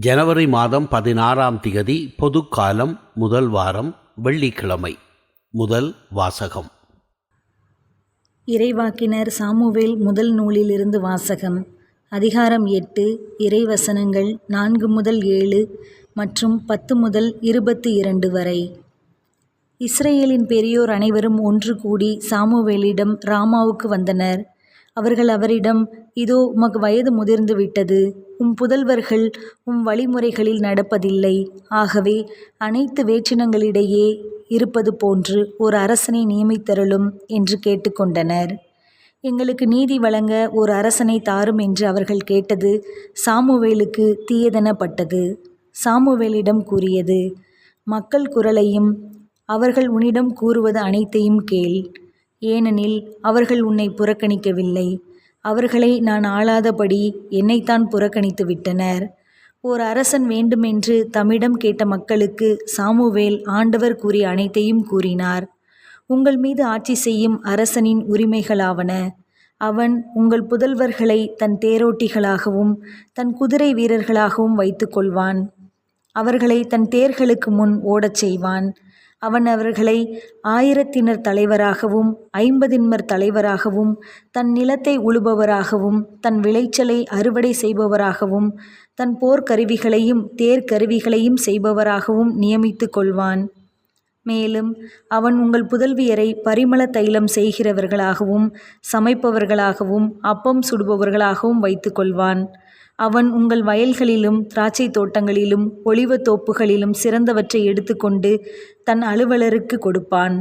ஜனவரி மாதம் பதினாறாம் திகதி பொதுக்காலம் முதல் வாரம் வெள்ளிக்கிழமை. முதல் வாசகம். இறைவாக்கினர் சாமுவேல் முதல் நூலிலிருந்து வாசகம். அதிகாரம் எட்டு இறைவசனங்கள் நான்கு முதல் ஏழு மற்றும் பத்து முதல் இருபத்தி இரண்டு வரை. இஸ்ரேலின் பெரியோர் அனைவரும் ஒன்று கூடி சாமுவேலிடம் ராமாவுக்கு வந்தனர். அவர்கள் அவரிடம் இதோ உமக்கு வயது முதிர்ந்து விட்டது. உம் புதல்வர்கள் உம் வழிமுறைகளில் நடப்பதில்லை. ஆகவே அனைத்து வேற்றினங்களிடையே இருப்பது போன்று ஒரு அரசனை நியமித்தருளும் என்று கேட்டுக்கொண்டனர். எங்களுக்கு நீதி வழங்க ஒரு அரசனை தாரும் என்று அவர்கள் கேட்டது சாமுவேலுக்கு தீயதெனப்பட்டது. சாமுவேலிடம் கூறியது மக்கள் குரலையும் அவர்கள் உன்னிடம் கூறுவது அனைத்தையும் கேள். ஏனெனில் அவர்கள் உன்னை புறக்கணிக்கவில்லை. அவர்களை நான் ஆளாதபடி என்னைத்தான் புறக்கணித்து விட்டனர் ஓர் அரசன் வேண்டுமென்று தம்மிடம் கேட்ட மக்களுக்கு சாமுவேல் ஆண்டவர் கூறிய அனைத்தையும் கூறினார். உங்கள் மீது ஆட்சி செய்யும் அரசனின் உரிமைகளாவன. அவன் உங்கள் புதல்வர்களை தன் தேரோட்டிகளாகவும் தன் குதிரை வீரர்களாகவும் வைத்துக்கொள்வான். அவர்களை தன் தேர்களுக்கு முன் ஓடச் செய்வான். அவன் அவர்களை ஆயிரத்தினர் தலைவராகவும் ஐம்பதின்மர் தலைவராகவும் தன் நிலத்தை உழுபவராகவும் தன் விளைச்சலை அறுவடை செய்பவராகவும் தன் போர்க்கருவிகளையும் தேர்க்கருவிகளையும் செய்பவராகவும் நியமித்து கொள்வான். மேலும் அவன் உங்கள் புதல்வியரை பரிமள தைலம் செய்கிறவர்களாகவும் சமைப்பவர்களாகவும் அப்பம் சுடுபவர்களாகவும் வைத்துக்கொள்வான் அவன் உங்கள் வயல்களிலும் திராட்சை தோட்டங்களிலும் ஒளிவத் தோப்புகளிலும் சிறந்தவற்றை எடுத்துக்கொண்டு தன் அலுவலருக்கு கொடுப்பான்.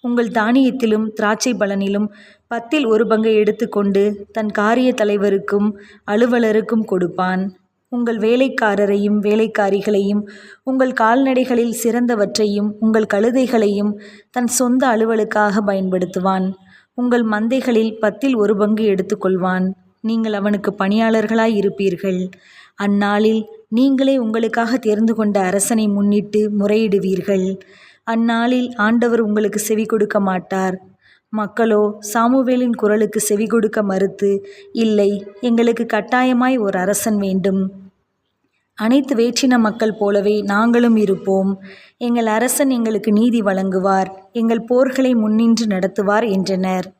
உங்கள் தானியத்திலும் திராட்சை பலனிலும் பத்தில் ஒரு பங்கை எடுத்துக்கொண்டு தன் காரிய தலைவருக்கும் அலுவலருக்கும் கொடுப்பான். உங்கள் வேலைக்காரரையும் வேலைக்காரிகளையும் உங்கள் கால்நடைகளில் சிறந்தவற்றையும் உங்கள் கழுதைகளையும் தன் சொந்த அலுவலுக்காக பயன்படுத்துவான். உங்கள் மந்தைகளில் பத்தில் ஒரு பங்கு எடுத்துக்கொள்வான். நீங்கள் அவனுக்கு பணியாளர்களாய் இருப்பீர்கள். அந்நாளில் நீங்களே உங்களுக்காக தேர்ந்து கொண்ட அரசனை முன்னிட்டு முறையிடுவீர்கள். அந்நாளில் ஆண்டவர் உங்களுக்கு செவி கொடுக்க மாட்டார். மக்களோ சாமுவேலின் குரலுக்கு செவி கொடுக்க மறுத்து இல்லை எங்களுக்கு கட்டாயமாய் ஒரு அரசன் வேண்டும். அனைத்து வேற்றின மக்கள் போலவே நாங்களும் இருப்போம். எங்கள் அரசன் எங்களுக்கு நீதி வழங்குவார். எங்கள் போர்களை முன்னின்று நடத்துவார் என்றனர்.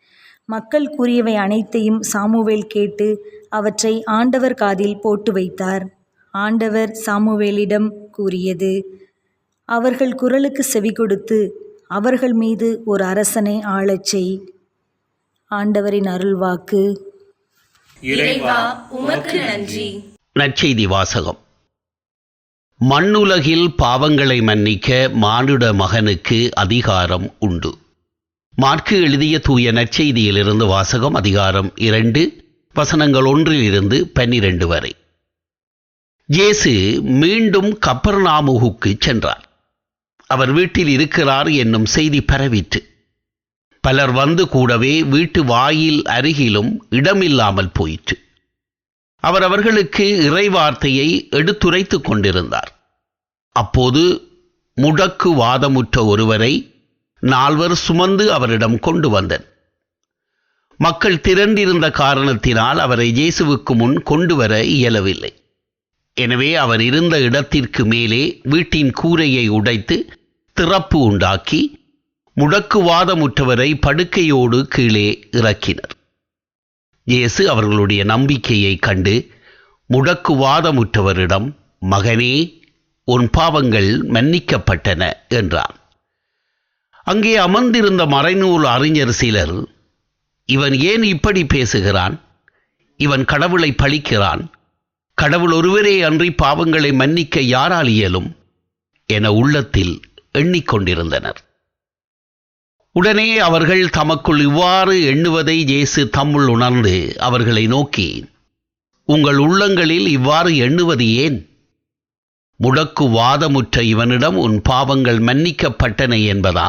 மக்கள் கூறியவை அனைத்தையும் சாமுவேல் கேட்டு அவற்றை ஆண்டவர் காதில் போட்டு வைத்தார். ஆண்டவர் சாமுவேலிடம் கூறியது அவர்கள் குரலுக்கு செவி கொடுத்து அவர்கள் மீது ஒரு அரசனை ஆளச் செய். ஆண்டவரின் அருள்வாக்கு. இறைவா உமக்கு நன்றி. நற்செய்தி வாசகம். மண்ணுலகில் பாவங்களை மன்னிக்க மானுட மகனுக்கு அதிகாரம் உண்டு. மார்க்கு எழுதிய தூய நற்செய்தியிலிருந்து வாசகம் அதிகாரம் இரண்டு வசனங்கள் ஒன்றிலிருந்து பன்னிரண்டு வரை. இயேசு மீண்டும் கப்பர்நாமுகுக்கு சென்றார். அவர் வீட்டில் இருக்கிறார் என்னும் செய்தி பரவிற்று. பலர் வந்து கூடவே வீட்டு வாயில் அருகிலும் இடமில்லாமல் போயிற்று. அவர் அவர்களுக்கு இறைவார்த்தையை எடுத்துரைத்துக் கொண்டிருந்தார். அப்போது முடக்கு வாதமுற்ற ஒருவரை நால்வர் சுமந்து அவரிடம் கொண்டு வந்தன மக்கள் திரண்டிருந்த காரணத்தினால் அவரை இயேசுவுக்கு முன் கொண்டு வர இயலவில்லை. எனவே அவர் இருந்த இடத்திற்கு மேலே வீட்டின் கூரையை உடைத்து திறப்பு உண்டாக்கி முடக்குவாதமுற்றவரை படுக்கையோடு கீழே இறக்கினர். இயேசு அவர்களுடைய நம்பிக்கையை கண்டு முடக்குவாதமுற்றவரிடம் மகனே உன் பாவங்கள் மன்னிக்கப்பட்டன என்றான். அங்கே அமர்ந்திருந்த மறைநூல் அறிஞர் சிலர் இவன் ஏன் இப்படி பேசுகிறான்? இவன் கடவுளை பழிக்கிறான். கடவுள் ஒருவரே அன்றி பாவங்களை மன்னிக்க யாரால் இயலும்? என உள்ளத்தில் எண்ணிக்கொண்டிருந்தனர் உடனே அவர்கள் தமக்குள் இவ்வாறு எண்ணுவதை இயேசு தம்முள் உணர்ந்து அவர்களை நோக்கி உங்கள் உள்ளங்களில் இவ்வாறு எண்ணுவது ஏன்? முடக்கு வாதமுற்ற இவனிடம் உன் பாவங்கள் மன்னிக்கப்பட்டன என்பதா?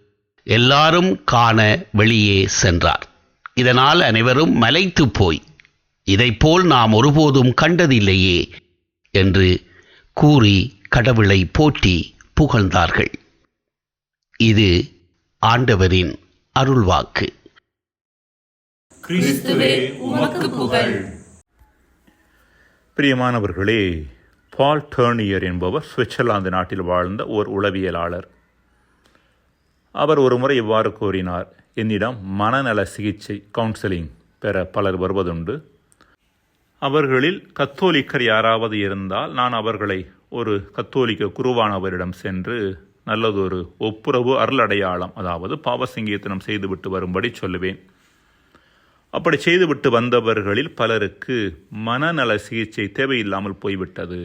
எல்லாரும் காண வெளியே சென்றார். இதனால் அனைவரும் மலைத்து போய் இதைப்போல் நாம் ஒருபோதும் கண்டதில்லையே என்று கூறி கடவுளை போற்றி புகழ்ந்தார்கள். இது ஆண்டவரின் அருள்வாக்கு. கிறிஸ்துவே உமக்கு புகழ். பிரியமானவர்களே பால் டேர்னியர் என்பவர் சுவிட்சர்லாந்து நாட்டில் வாழ்ந்த ஓர் உளவியலாளர். அவர் ஒரு முறை இவ்வாறு கூறினார். என்னிடம் மனநல சிகிச்சை கவுன்சிலிங் பெற பலர் வருவதுண்டு. அவர்களில் கத்தோலிக்கர் யாராவது இருந்தால் நான் அவர்களை ஒரு கத்தோலிக்க குருவானவரிடம் சென்று நல்லதொரு ஒப்புரவு அருளடையாளம் அதாவது பாவசங்கீர்த்தனம் செய்துவிட்டு வரும்படி சொல்லுவேன். அப்படி செய்துவிட்டு வந்தவர்களில் பலருக்கு மனநல சிகிச்சை தேவையில்லாமல் போய்விட்டது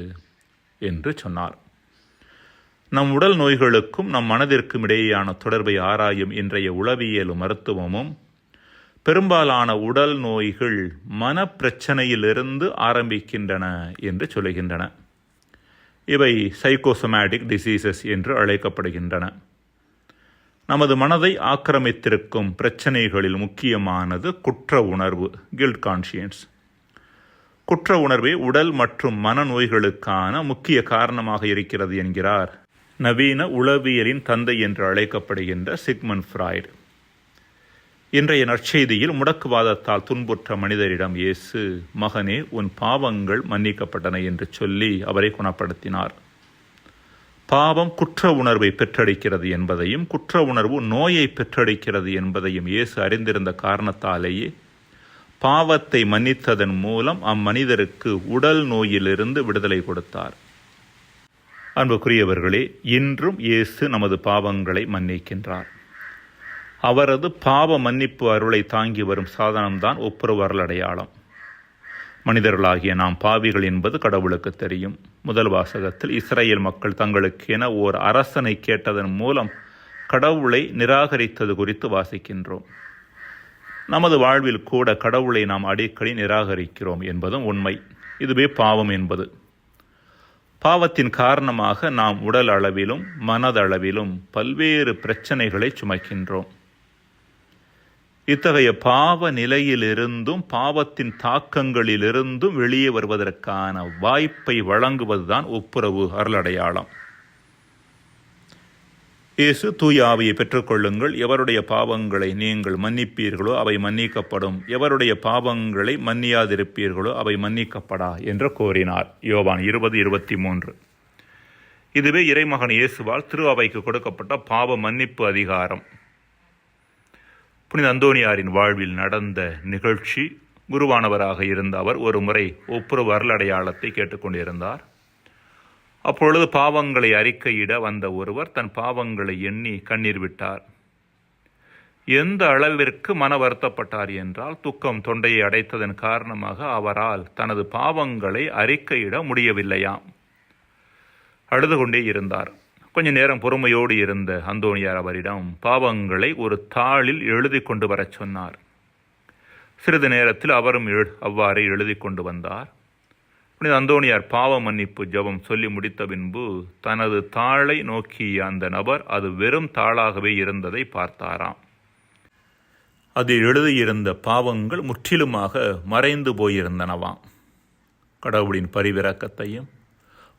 என்று சொன்னார். நம் உடல் நோய்களுக்கும் நம் மனதிற்கும் இடையேயான தொடர்பை ஆராயும் இன்றைய உளவியலும் மருத்துவமும் பெரும்பாலான உடல் நோய்கள் மனப்பிரச்சனையிலிருந்து ஆரம்பிக்கின்றன என்று சொல்லுகின்றன இவை சைக்கோசமேட்டிக் டிசீசஸ் என்று அழைக்கப்படுகின்றன. நமது மனதை ஆக்கிரமித்திருக்கும் பிரச்சனைகளில் முக்கியமானது குற்ற உணர்வு கில்ட் கான்ஷியன்ஸ் குற்ற உணர்வே உடல் மற்றும் மனநோய்களுக்கான முக்கிய காரணமாக இருக்கிறது என்கிறார் நவீன உளவியலின் தந்தை என்று அழைக்கப்படுகின்ற சிக்மன் ஃப்ராய்டு. இன்றைய நற்செய்தியில் முடக்குவாதத்தால் துன்புற்ற மனிதரிடம் இயேசு மகனே உன் பாவங்கள் மன்னிக்கப்பட்டன என்று சொல்லி அவரை குணப்படுத்தினார். பாவம் குற்ற உணர்வை பெற்றடிக்கிறது என்பதையும் குற்ற உணர்வு நோயை பெற்றடிக்கிறது என்பதையும் இயேசு அறிந்திருந்த காரணத்தாலேயே பாவத்தை மன்னித்ததன் மூலம் அம்மனிதருக்கு உடல் நோயிலிருந்து விடுதலை கொடுத்தார். அன்புக்குரியவர்களே இன்றும் இயேசு நமது பாவங்களை மன்னிக்கின்றார். அவரது பாவ மன்னிப்பு அருளை தாங்கி வரும் சாதனம்தான் ஒப்புரவு அருள் அடையாளம். மனிதர்களாகிய நாம் பாவிகள் என்பது கடவுளுக்கு தெரியும். முதல் வாசகத்தில் இஸ்ரேல் மக்கள் தங்களுக்கென ஓர் அரசனை கேட்டதன் மூலம் கடவுளை நிராகரித்தது குறித்து வாசிக்கின்றோம். நமது வாழ்வில் கூட கடவுளை நாம் அடிக்கடி நிராகரிக்கிறோம் என்பதும் உண்மை. இதுவே பாவம் என்பது. பாவத்தின் காரணமாக நாம் உடல் அளவிலும் மனதளவிலும் பல்வேறு பிரச்சனைகளை சுமக்கின்றோம். இத்தகைய பாவ நிலையிலிருந்தும் பாவத்தின் தாக்கங்களிலிருந்தும் வெளியே வருவதற்கான வாய்ப்பை வழங்குவதுதான் ஒப்புரவு அருளடையாளம். இயேசு தூய ஆவியை பெற்றுக்கொள்ளுங்கள். எவருடைய பாவங்களை நீங்கள் மன்னிப்பீர்களோ அவை மன்னிக்கப்படும். எவருடைய பாவங்களை மன்னியாதிருப்பீர்களோ அவை மன்னிக்கப்படா என்று கோரினார். யோவான் இருபது இருபத்தி மூன்று இதுவே இறைமகன் இயேசுவால் திரு அவைக்கு கொடுக்கப்பட்ட பாவ மன்னிப்பு அதிகாரம். புனித அந்தோனியாரின் வாழ்வில் நடந்த நிகழ்ச்சி குருவானவராக இருந்த அவர் ஒரு முறை ஒப்புற வரலடையாளத்தை கேட்டுக்கொண்டிருந்தார். அப்பொழுது பாவங்களை அறிக்கையிட வந்த ஒருவர் தன் பாவங்களை எண்ணி கண்ணீர் விட்டார். எந்த அளவிற்கு மன வருத்தப்பட்டார் என்றால் துக்கம் தொண்டையை அடைத்ததன் காரணமாக அவரால் தனது பாவங்களை அறிக்கையிட முடியவில்லையாம். அழுது கொண்டே இருந்தார். கொஞ்ச நேரம் பொறுமையோடு இருந்த அந்தோணியார் அவரிடம் பாவங்களை ஒரு தாளில் எழுதி கொண்டு வரச் சொன்னார். சிறிது நேரத்தில் அவரும் எழு அவ்வாறே எழுதி கொண்டு வந்தார். புனித அந்தோணியார் பாவ மன்னிப்பு ஜெபம் சொல்லி முடித்த பின்பு தனது தாளை நோக்கிய அந்த நபர் அது வெறும் தாளாகவே இருந்ததை பார்த்தாராம். அதில் எழுதியிருந்த பாவங்கள் முற்றிலுமாக மறைந்து போயிருந்தனவாம். கடவுளின் பரிவிறக்கத்தையும்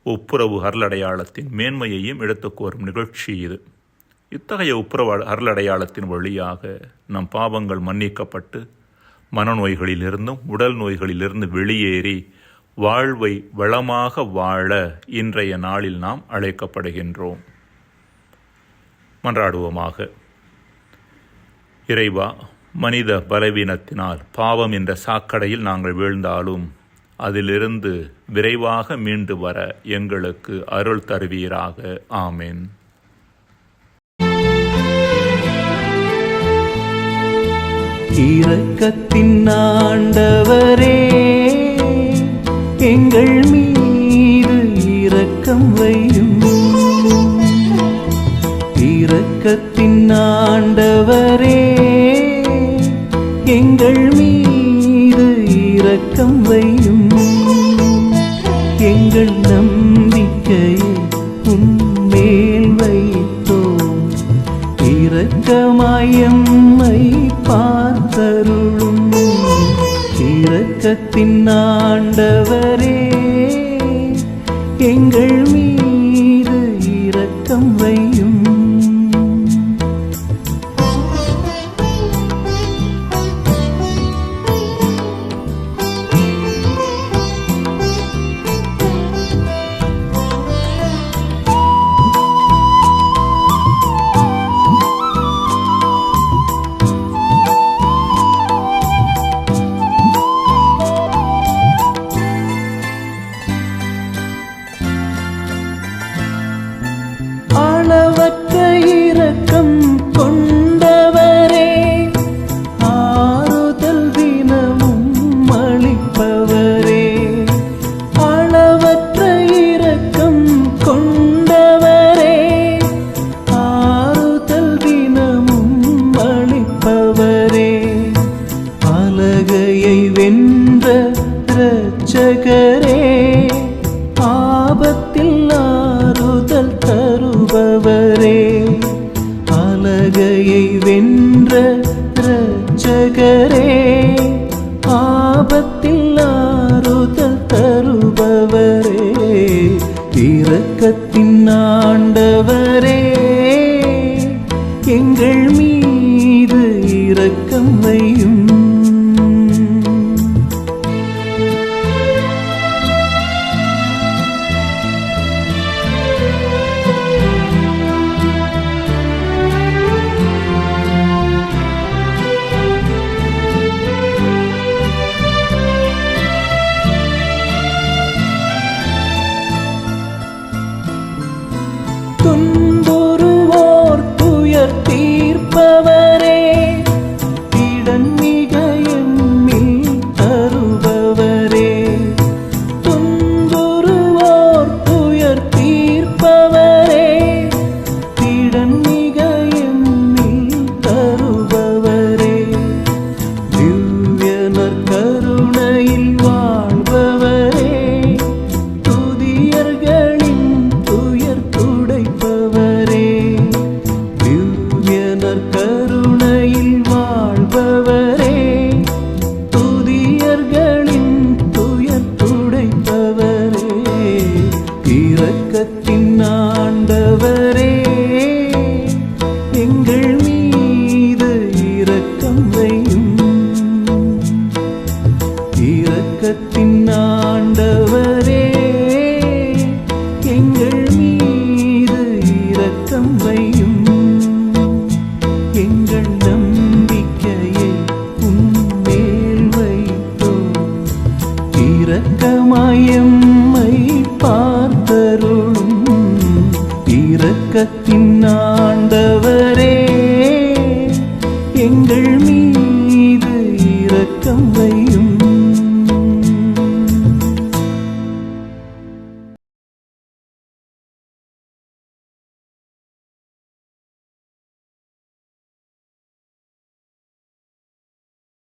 ஒப்புரவு அருளடையாளத்தின் மேன்மையையும் எடுத்துக் கோரும் நிகழ்ச்சி இது. இத்தகைய ஒப்புரவு அருளடையாளத்தின் வழியாக நம் பாவங்கள் மன்னிக்கப்பட்டு மனநோய்களிலிருந்தும் உடல் நோய்களிலிருந்து வெளியேறி வாழ்வை வளமாக வாழ இன்றைய நாளில் நாம் அழைக்கப்படுகின்றோம். மன்றாடுவோமாக. இறைவா மனித பலவீனத்தினால் பாவம் என்ற சாக்கடையில் நாங்கள் வீழ்ந்தாலும் அதிலிருந்து விரைவாக மீண்டு வர எங்களுக்கு அருள் தருவீராக. ஆமேன். இரக்கத்தின் ஆண்டவரே எங்கள் மீது இரக்கம் வையும். இரக்கத்தின் ஆண்டவரே எங்கள் மீது இரக்கம் வையும். உலகத்தின் ஆண்டவரே எங்கள் இரக்கத்தின்